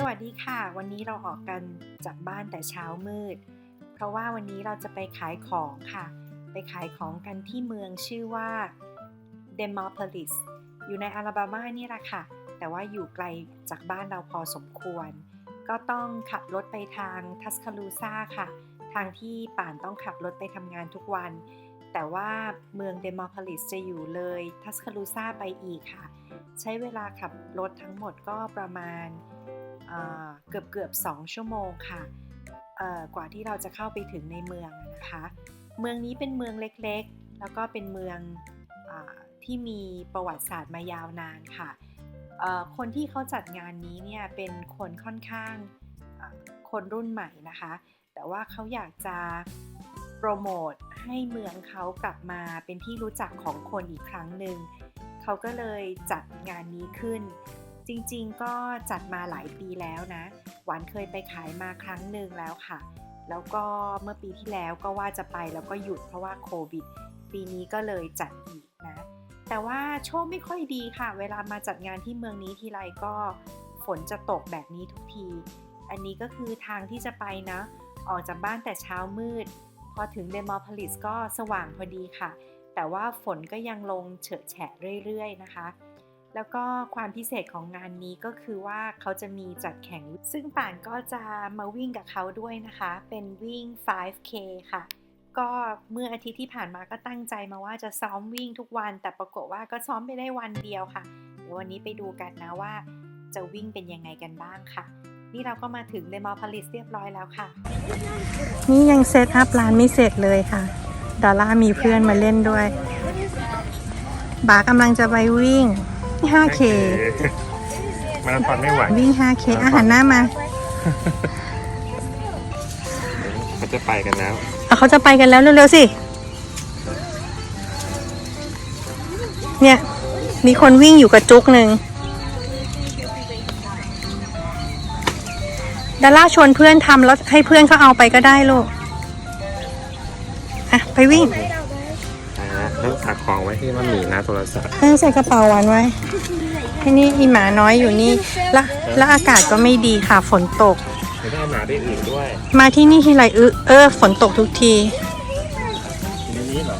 สวัสดีค่ะ วันนี้เราออกกันจากบ้านแต่เช้ามืด เพราะว่าวันนี้เราจะไปขายของค่ะ ไปขายของกันที่เมืองชื่อว่าเดมอ p พลิสอยู่ในอาลาบามานี่แหละค่ะ แต่ว่าอยู่ไกลจากบ้านเราพอสมควร ก็ต้องขับรถไปทางทัสคาลูซาค่ะ ทางที่ป่านต้องขับรถไปทำงานทุกวัน แต่ว่าเมืองเดมอพลิสจะอยู่เลยทัสคาลูซาไปอีกค่ะ ใช้เวลาขับรถทั้งหมดก็ประมาณ เกือบเกือบสองชั่วโมงค่ะกว่าที่เราจะเข้าไปถึงในเมืองนะคะ เมืองนี้เป็นเมืองเล็กๆ แล้วก็เป็นเมืองอที่มีประวัติศาสตร์มายาวนานค่ะ คนที่เขาจัดงานนี้เนี่ยเป็นคนค่อนข้างคนรุ่นใหม่นะคะ แต่ว่าเขาอยากจะโปรโมทให้เมืองเขากลับมาเป็นที่รู้จักของคนอีกครั้งหนึ่ง เขาก็เลยจัดงานนี้ขึ้น จริงๆ ก็จัดมาหลายปีแล้วนะ หวานเคยไปขายมาครั้งหนึ่งแล้วค่ะ แล้วก็เมื่อปีที่แล้วก็ว่าจะไปแล้วก็หยุดเพราะว่าโควิด ปีนี้ก็เลยจัดอีกนะ แต่ว่าโชคไม่ค่อยดีค่ะ เวลามาจัดงานที่เมืองนี้ทีไรก็ฝนจะตกแบบนี้ทุกที อันนี้ก็คือทางที่จะไปนะ ออกจากบ้านแต่เช้ามืด พอถึงเดมอพลิสก็สว่างพอดีค่ะ แต่ว่าฝนก็ยังลงเฉอะแฉะเรื่อยๆนะคะ แล้วก็ความพิเศษของงานนี้ก็คือว่าเขาจะมีจัดแข่ง ซึ่งป่านก็จะมาวิ่งกับเขาด้วยนะคะ เป็นวิ่ง 5K ค่ะ ก็เมื่ออาทิตย์ที่ผ่านมาก็ตั้งใจมาว่าจะซ้อมวิ่งทุกวัน แต่ปรากฏว่าก็ซ้อมไปได้วันเดียวค่ะ เดี๋ยววันนี้ไปดูกันนะว่าจะวิ่งเป็นยังไงกันบ้างค่ะ นี่เราก็มาถึงเลมอพาริสเรียบร้อยแล้วค่ะ นี่ยังเซตอัพร้านไม่เสร็จเลยค่ะ ดอลล่ามีเพื่อนมาเล่นด้วย บากำลังจะไปวิ่ง 5K มาราธอนไม่ไหววิ่ง 5K อาหารหน้ามาเขาจะไปกันแล้วเอาเขาจะไปกันแล้วเร็วๆสิ เนี่ย มีคนวิ่งอยู่กับจุกหนึ่งดาร่าชวนเพื่อนทำแล้วให้เพื่อนเขาเอาไปก็ได้ลูก อะ ไปวิ่งอ่าแล้ว ฝากของไว้ที่มันหมีนะโทรศัพท์เออใส่กระเป๋าวันไว้ที่นี่อีหมาน้อยอยู่นี่แล้วแล้วอากาศก็ไม่ดีค่ะฝนตก ไม่ได้หมาได้อื่นด้วย มาที่นี่ทีไรอึเออฝนตกทุกทีในนี้เหรอ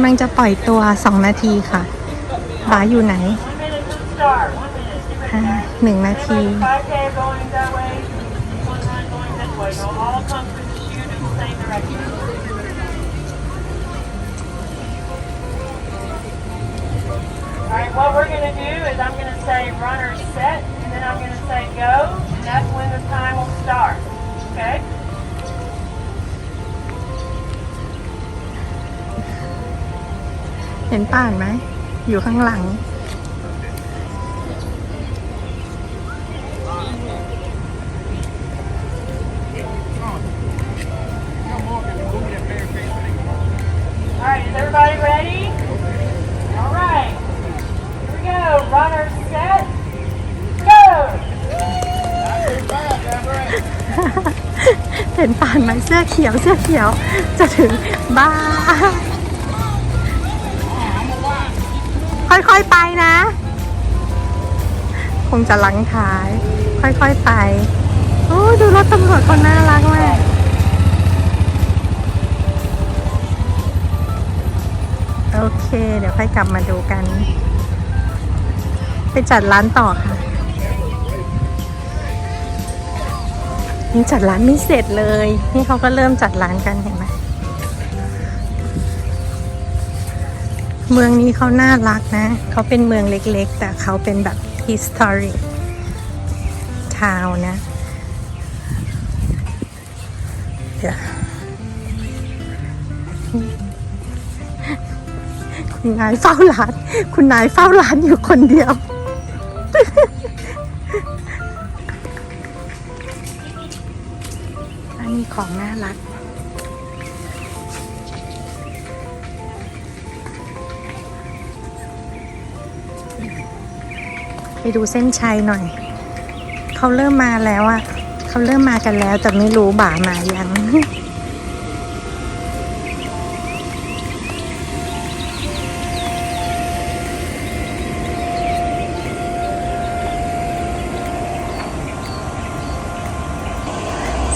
ำลังจะปล่อยตัวสองนาทีค่ะบาอยู่ไหนอ่าหนึ่งนาที 5K going that way, one line going this way. You'll all come through the chute in the same direction. Alright, what we're gonna do is I'm gonna say runner set, and then I'm gonna say go, and that's when the time will start. Okay? เห็นป่านไหม อยู่ข้างหลัง Alright, is everybody ready? Alright. Here we go. Runner set, go! เห็นป่านไหมเสื้อเขียวเสื้อเขียว จะถึงบ้าน ค่อยๆไปนะ คงจะหลังท้าย ค่อยๆไป โอ้ดูรถตำรวจคนน่ารักมากโอเค เดี๋ยวค่อยกลับมาดูกัน ไปจัดร้านต่อค่ะยังจัดร้านไม่เสร็จเลย นี่เขาก็เริ่มจัดร้านกันเห็นไหม เมืองนี้เขาน่ารักนะ เขาเป็นเมืองเล็กๆ แต่เขาเป็นแบบ historic town นะเดี๋ยวคุณนายเฝ้าร้าน คุณนายเฝ้าร้านอยู่คนเดียวมีของน่ารัก ดูเส้นชัยหน่อย เขาเริ่มมาแล้วอะเขาเริ่มมากันแล้ว แต่ไม่รู้บ่ามายัง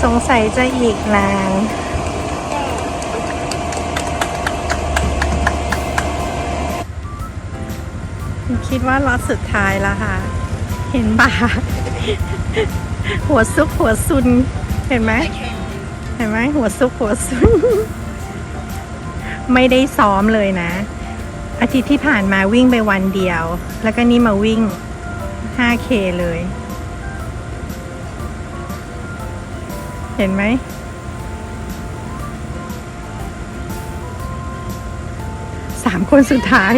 สงสัยจะอีกนาน คิดว่าล็อตสุดท้ายแล้วค่ะ เห็นบ่า หัวซุกหัวซุน เห็นไหม เห็นไหมหัวซุกหัวซุน ไม่ได้ซ้อมเลยนะ อาทิตย์ที่ผ่านมาวิ่งไปวันเดียว แล้วก็นี่มาวิ่ง 5K เลย เห็นไหมสามคนสุดท้าย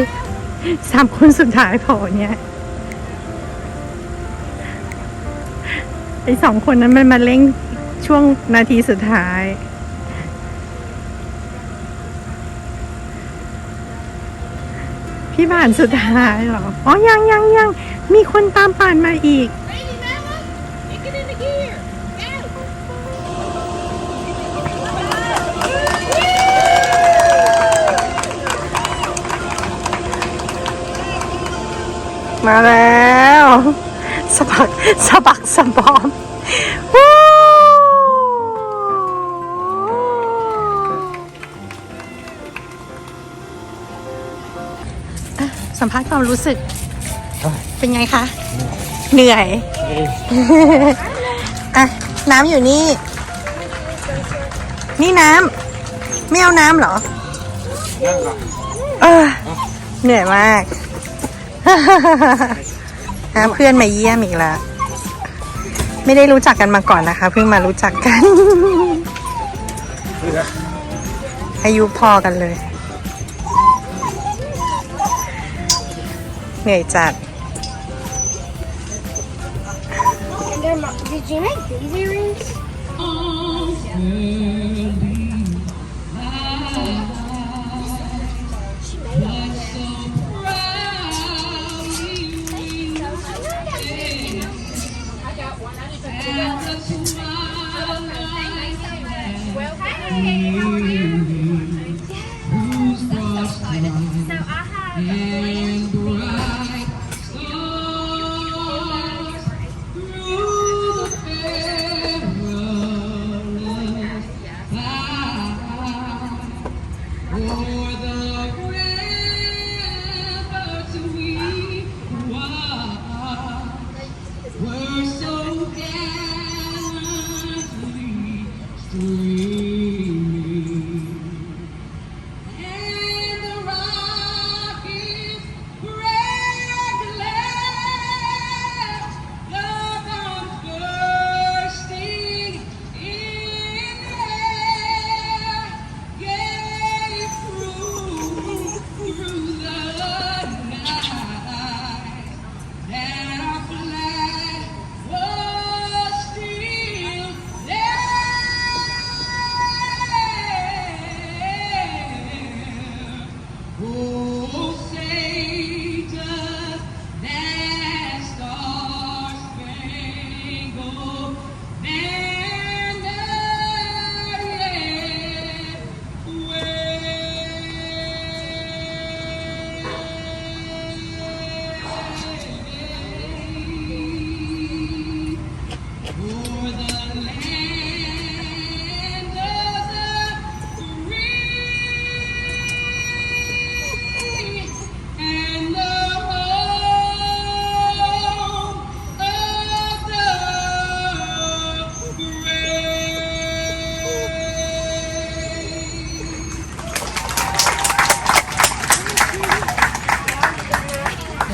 สามคนสุดท้ายพอเนี่ยไอสองคนนั้นมันมาเล่งช่วงนาทีสุดท้ายพี่ผ่านสุดท้ายเหรอ อ๋อ ยังยังยัง มีคนตามป่านมาอีก มาแล้วสะบักสะบักสะบอมวู้อะสัมภาษณ์ความรู้สึก เป็นไงคะ เหนื่อย อะ น้ำอยู่นี่ นี่น้ำไม่เอาน้ำเหรอ เออ เหนื่อยมาก หาเพื่อนมาเยี่ยมอีกแล้ว ไม่ได้รู้จักกันมาก่อนนะคะ เพิ่งมารู้จักกัน อายุพอกันเลย เหนื่อยจัด Did you make these earrings?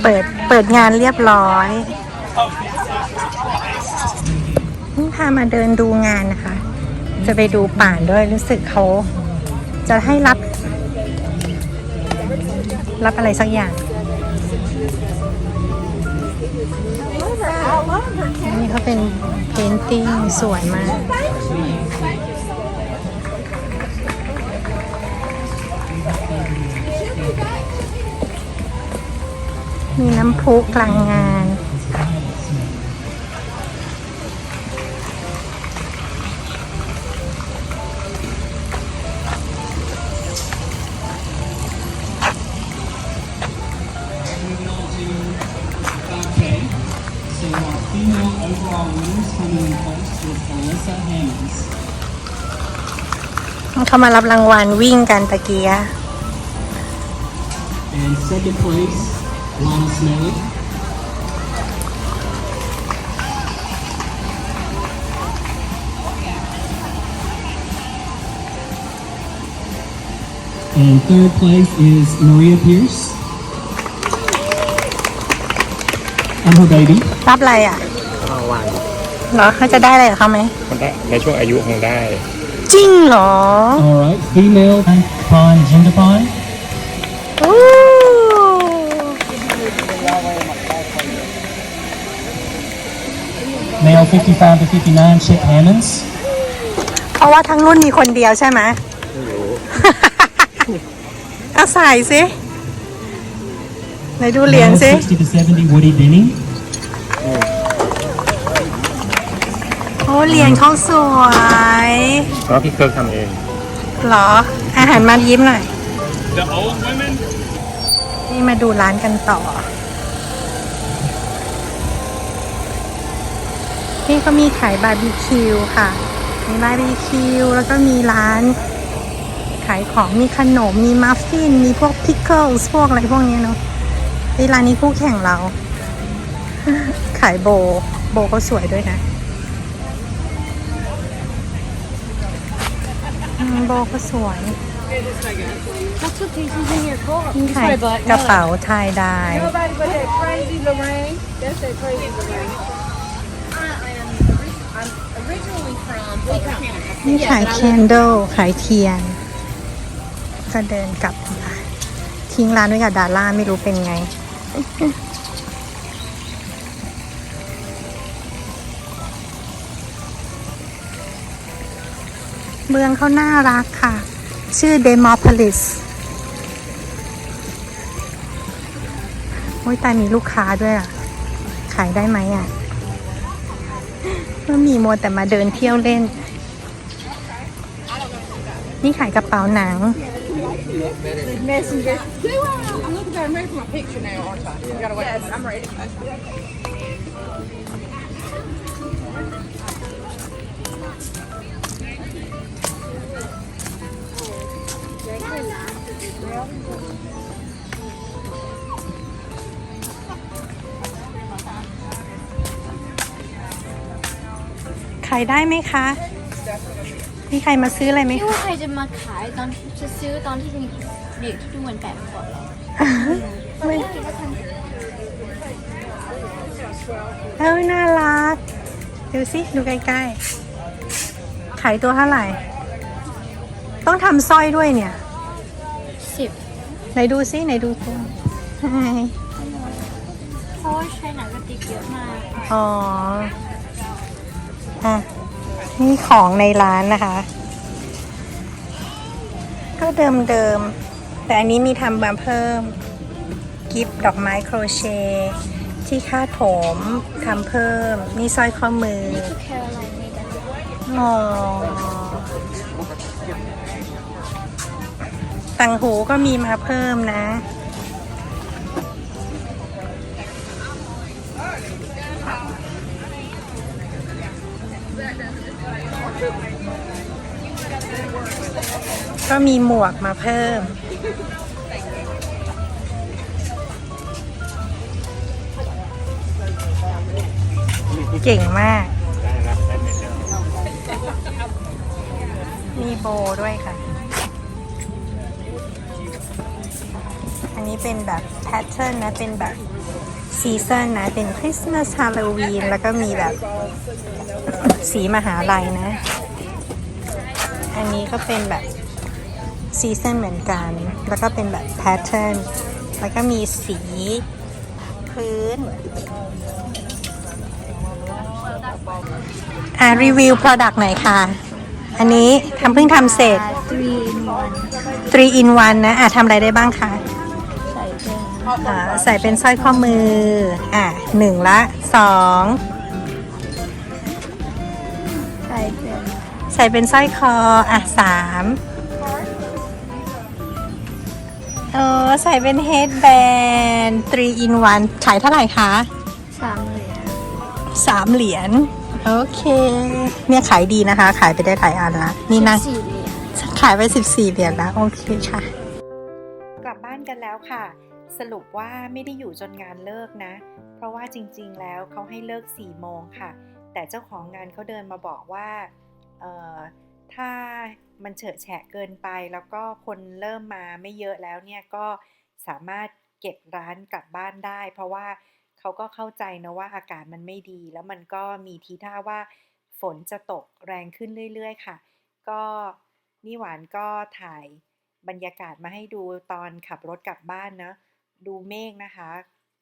เปิดเปิดงานเรียบร้อยนี่พามาเดินดูงานนะคะ จะไปดูป่านด้วยรู้สึกเขาจะให้รับ รับอะไรสักอย่าง นี่เขาเป็นเพนติ้งสวยมาก มีน้ำพุกลางงาน Okay. So our female overall winners coming in first was Alyssa Hammonds. เขามารับรางวัลวิ่งกันตะเกีย And second place, Lana Smelly. And third place is Maria Pierce. And her baby. รับอะไรอ่ะ รางวัล เหรอเขาจะได้อะไรกับเขาไหม มันได้ในช่วงอายุคงได้ จริงเหรอ All right, female pond, gender pond. Male 55 to 59, Chip Hammonds. เพราะว่าทั้งรุ่นมีคนเดียวใช่ไหมไม่รู้ก็ใส่สิไหนดูเหรียญ Male สิ 60 to 70, Woody Denny. โอ้เหรียญเขาสวยเพราะพี่เคิร์กทำเอง เหรอ อาหารมายิ้มหน่อย The old women นี่มาดูร้านกันต่อ นี่ก็มีขายบาร์บีคิวค่ะ มีบาร์บีคิวแล้วก็มีร้าน ขายของมีขนม มีมัฟฟิน มีพวกพิคเกิลพวกอะไรพวกนี้เนาะไอร้านนี้คู่แข่งเรา ขายโบ โบก็สวยด้วยนะ โบก็สวยนี่ขายกระเป๋าไทยได้ นี่ขายแคนเดลขายเทียน ก็เดินกลับมาทิ้งร้านไว้กับดาร่าไม่รู้เป็นไง เมืองเขาน่ารักค่ะ ชื่อเดมอพลิสโอ้ยแต่มีลูกค้าด้วยอะ ขายได้ไหมอะ ก็มีโมวแต่มาเดินเที่ยวเล่น นี่ขายกระเป๋าหนัง Messenger. I'm ขายได้ไหมคะ มีใครมาซื้ออะไรไหมพี่คะ ว่าใครจะมาขายตอนจะซื้อตอนที่มีเด็กที่ดูเหมือนแปดขวบแล้วไม่เอ้ยน่ารัก ดูสิ ดูใกล้ๆ ขายตัวเท่าไหร่ ต้องทำสร้อยด้วยเนี่ย สิบไหนดูสิ ไหนดูตัวไหนเพราะว่าใช้หนังกระติกเยอะมาก อ๋อ อะนี่ของในร้านนะคะ ก็เดิมๆแต่อันนี้มีทำมาเพิ่ม กิฟต์ดอกไม้โครเชต์ที่คาดผมทำเพิ่มนี่สร้อยข้อมืออ๋อต่างหูก็มีมาเพิ่มนะ ก็มีหมวกมาเพิ่ม เก่งมาก มีโบด้วยค่ะ อันนี้เป็นแบบแพทเทิร์นนะ เป็นแบบ ซีซันนะ เป็นคริสต์มาสฮาโลวีน แล้วก็มีแบบสีมหาลัยนะ อันนี้ก็เป็นแบบซีซันเหมือนกัน แล้วก็เป็นแบบแพทเทิร์น แล้วก็มีสีพื้นอ่ารีวิว Product หน่อยค่ะ อันนี้ทำเพิ่งทำเสร็จ3 in 1นะ อะทำอะไรได้บ้างคะ อ่าใส่เป็นสร้อยข้อมือ อะหนึ่งละสองใส่เป็นใส่เป็นสร้อยคอ อะสามเออใส่เป็น headband 3 in 1ขายเท่าไหร่คะ สามเหรียญสามเหรียญ โอเค เนี่ยขายดีนะคะ ขายไปได้หลายอันละ นี่นะ สี่เหรียญ ขายไป 14 เหรียญแล้ว โอเคค่ะ กลับบ้านกันแล้วค่ะ สรุปว่าไม่ได้อยู่จนงานเลิกนะ เพราะว่าจริงๆ แล้วเขาให้เลิก4โมงค่ะ แต่เจ้าของงานเขาเดินมาบอกว่าถ้ามันเฉอะแฉะเกินไป แล้วก็คนเริ่มมาไม่เยอะแล้วเนี่ยก็สามารถเก็บร้านกลับบ้านได้ เพราะว่าเขาก็เข้าใจนะว่าอากาศมันไม่ดี แล้วมันก็มีทีท่าว่าฝนจะตกแรงขึ้นเรื่อยๆ ค่ะ ก็นี่หวานก็ถ่ายบรรยากาศมาให้ดูตอนขับรถกลับบ้านนะ ดูเมฆนะคะ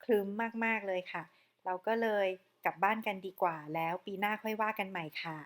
คลึ้มมาก ๆ เลยค่ะ เราก็เลยกลับบ้านกันดีกว่า แล้วปีหน้าค่อยว่ากันใหม่ค่ะ